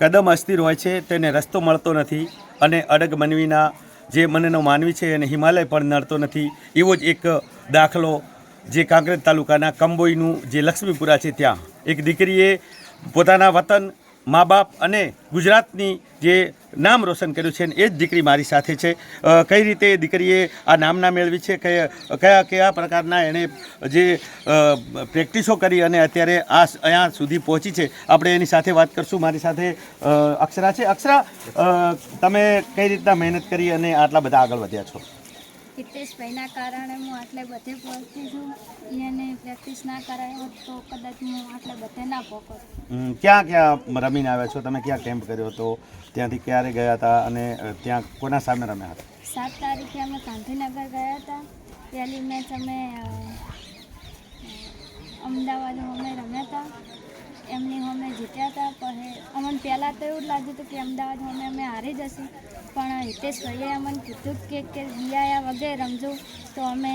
કદમ અસ્થિર હોય છે, તેને રસ્તો મળતો નથી અને અડગ મનવીના જે મનનો માનવી છે, એને હિમાલય પણ નડતો નથી. એવો જ એક દાખલો જે કાંકરેજ તાલુકાના કંબોઈનું જે લક્ષ્મીપુરા છે, ત્યાં. એક દીકરીએ પોતાના વતન મા બાપ અને ગુજરાતની જે નામ રોશન કર્યું છે એ જ દીકરી મારી સાથે છે. કઈ રીતે દીકરીએ આ નામના મેળવી છે, કયા કયા કયા પ્રકારના એણે જે પ્રેક્ટિસો કરી અને અત્યારે આ અહીંયા સુધી પહોંચી છે. આપણે એની સાથે વાત કરશું. મારી સાથે અક્ષરા છે. અક્ષરા તમે કઈ રીતના મહેનત કરી અને આટલા બધા આગળ વધ્યા છો? હિતેશભાઈના કારણે હું આટલે બધે પહોંચી છું. એને પ્રેક્ટિસ ના કરાય હોત તો કદાચ હું આટલે બધે ના પહોંચત. ક્યાં ક્યાં રમીને આવ્યા છો? તમે ક્યાં કેમ્પ કર્યો હતો? ત્યાંથી ક્યારે ગયા હતા અને ત્યાં કોના સામે રમ્યા હતા? સાત તારીખે અમે ગાંધીનગર ગયા હતા. પહેલી મેચ અમે અમદાવાદમાં અમે રમ્યા હતા. એમની અમે જીત્યા હતા પણ અમને પહેલાં તો એવું જ લાગ્યું હતું કે અમદાવાદ અમે અમે હારી જશે. પણ હિતેશભાઈએ અમને કીધું કે કે બિયાયા વગેરે રમજો. તો અમે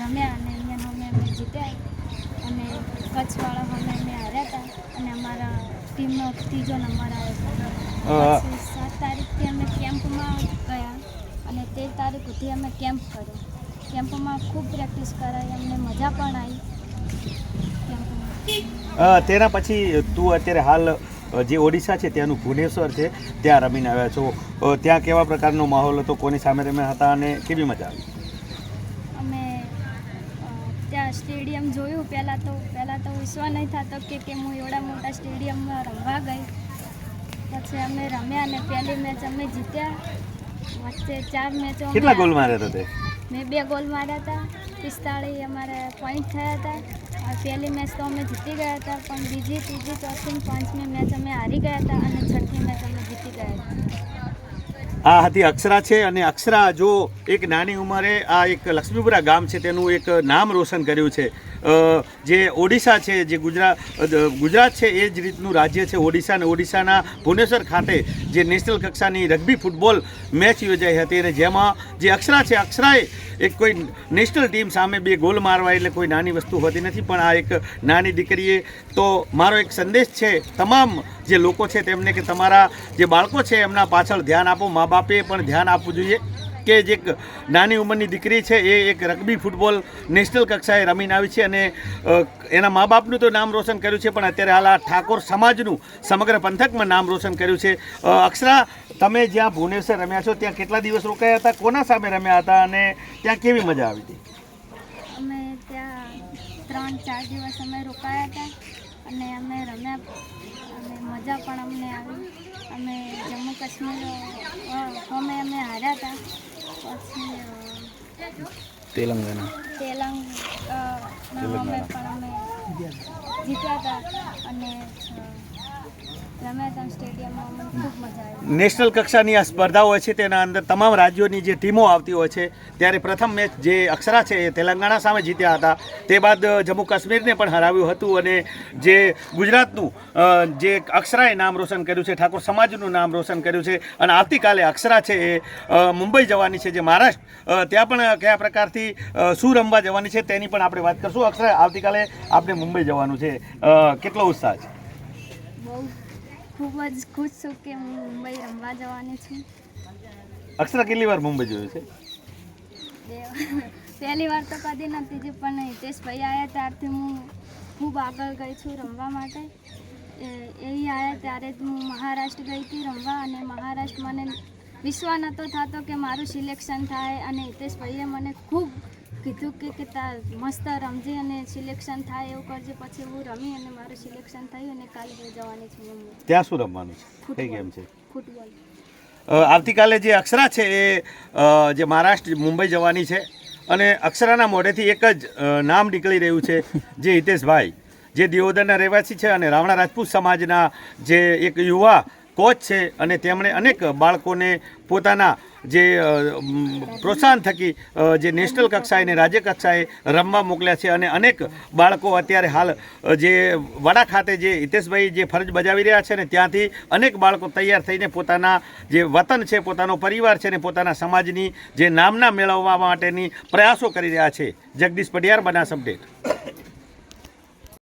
રમ્યા અને અહીંયા અમે અમે જીત્યા. અને કચ્છવાળા અમે અમે હાર્યા હતા અને અમારા ટીમનો ત્રીજો નંબર આવ્યો સાત તારીખથી અમે કેમ્પમાં ગયા અને તેર તારીખ સુધી અમે કેમ્પ કર્યો. કેમ્પમાં ખૂબ પ્રેક્ટિસ કરાઈ અમને મજા પણ આવી. તેના પછી તું અત્યારે હાલ જે ઓડિશા છે ત્યાંનું ભુવનેશ્વર છે ત્યાં રમીને આવ્યા છો. ત્યાં કેવા પ્રકારનો માહોલ હતો કોની સામે રમ્યા હતા અને કેવી મજા આવી? અમે ત્યાં સ્ટેડિયમ જોયું. પહેલાં તો પહેલાં તો વિશ્વાસ નહીં થતો કે કે હું એવડા મોટા સ્ટેડિયમમાં રમવા ગઈ. પછી અમે રમ્યા અને પહેલી મેચ અમે જીત્યા. વચ્ચે ચાર મેચો કેટલા ગોલ માર્યા હતા મેં બે ગોલ માર્યા હતા. પિસ્તાળીસ અમારે પોઈન્ટ થયા હતા. પહેલી મેચ તો અમે જીતી ગયા હતા, પણ બીજી, ત્રીજી ચોથી પાંચમી મેચ અમે હારી ગયા હતા અને છઠ્ઠી મેચ અમે જીતી ગયા હતા. આ હતી અક્ષરા છે અને અક્ષરા જો એક નાની ઉંમરે આ એક લક્ષ્મીપુરા ગામ છે તેનું એક નામ રોશન કર્યું છે. જે ઓડિશા છે, જે ગુજરાત ગુજરાત છે એ જ રીતનું રાજ્ય છે ઓડિશા અને ઓડિશાના ભુવનેશ્વર ખાતે જે નેશનલ કક્ષાની રગ્બી ફૂટબોલ મેચ યોજાઈ હતી અને જેમાં જે અક્ષરા છે, અક્ષરાએ એક કોઈ નેશનલ ટીમ સામે બે ગોલ મારવા એટલે કોઈ નાની વસ્તુ હોતી નથી, પણ આ એક નાની દીકરીએ તો મારો એક સંદેશ છે, તમામ જે લોકો છે તેમને કે તમારા જે બાળકો છે એમના પાછળ ધ્યાન આપો મા બાપે પણ ધ્યાન આપવું જોઈએ કે જે એક નાની ઉંમરની દીકરી છે એ એક રગ્બી ફૂટબોલ નેશનલ કક્ષાએ રમીને આવી છે અને એના મા બાપનું તો નામ રોશન કર્યું છે, પણ અત્યારે હાલ આ ઠાકોર સમાજનું સમગ્ર પંથકમાં નામ રોશન કર્યું છે. અક્ષરા તમે જ્યાં ભુવનેશ્વર રમ્યા છો ત્યાં કેટલા દિવસ રોકાયા હતા? કોના સામે રમ્યા હતા અને ત્યાં કેવી મજા આવી હતી? અમે ત્યાં ત્રણ ચાર દિવસ અમે રોકાયા હતા અને અમે રમ્યા અને મજા પણ અમને આવી. અમે જમ્મુ કાશ્મીર અમે અમે હાર્યા હતા. પછી અ, તેલંગાના. તેલંગ અમે પણ અમે જીત્યા હતા અને નેશનલ કક્ષાની આ સ્પર્ધાઓ હોય છે તેના અંદર તમામ રાજ્યોની જે ટીમો આવતી હોય છે ત્યારે પ્રથમ મેચ જે અક્ષરા છે એ તેલંગાણા સામે જીત્યા હતા. તે બાદ જમ્મુ કાશ્મીરને પણ હરાવ્યું હતું અને જે ગુજરાતનું જે અક્ષરાએ નામ રોશન કર્યું છે ઠાકોર સમાજનું નામ રોશન કર્યું છે અને આવતીકાલે અક્ષરા છે એ મુંબઈ જવાની છે જે મહારાષ્ટ્ર ત્યાં પણ કયા પ્રકારથી શું રમવા જવાની છે તેની પણ આપણે વાત કરશું. અક્ષરા આવતીકાલે આપણે મુંબઈ જવાનું છે. કેટલો ઉત્સાહ છે? બહુ ખૂબ જ ખુશ છું કે હું મુંબઈ રમવા જવાની છું. અક્ષર કેટલી વાર મુંબઈ જોયું છે? પહેલી વાર તો કદી નથી જે પણ હિતેશભાઈ આવ્યા ત્યારથી હું ખૂબ આગળ ગઈ છું રમવા માટે. એ એ આવ્યા ત્યારે જ હું મહારાષ્ટ્ર ગઈ હતી રમવા અને મહારાષ્ટ્ર મને વિશ્વાસ નહોતો થતો કે મારું સિલેક્શન થાય અને હિતેશભાઈએ મને ખૂબ કીધું કે કે તાર મસ્ત રમજે અને સિલેક્શન થાય એવું કરજે પછી હું રમી અને મારું સિલેક્શન થયું અને કાલે જવાની છું ત્યાં શું રમવાનું છે? કઈ ગેમ છે? ફૂટબોલ આવતીકાલે જે અક્ષરા છે એ જે મહારાષ્ટ્ર મુંબઈ જવાની છે અને અક્ષરાના મોઢેથી એક જ નામ નીકળી રહ્યું છે જે હિતેશભાઈ. જે દિયોદરના રહેવાસી છે અને રાવણા રાજપૂત સમાજના જે એક યુવા કોચ છે અને તેમણે અનેક બાળકોને પોતાના જે પ્રોત્સાહન થકી જે નેશનલ કક્ષાએ ને રાજ્ય કક્ષાએ રમવા મોકલ્યા છે અને અનેક બાળકો અત્યારે હાલ જે વડા ખાતે જે હિતેશભાઈ જે ફરજ બજાવી રહ્યા છે ને ત્યાંથી અનેક બાળકો તૈયાર થઈને પોતાના જે વતન છે, પોતાનો પરિવાર છે ને પોતાના સમાજની જે નામના મેળવવા માટેની પ્રયાસો કરી રહ્યા છે. જગદીશ પડિયાર બનાસ અપડેટ.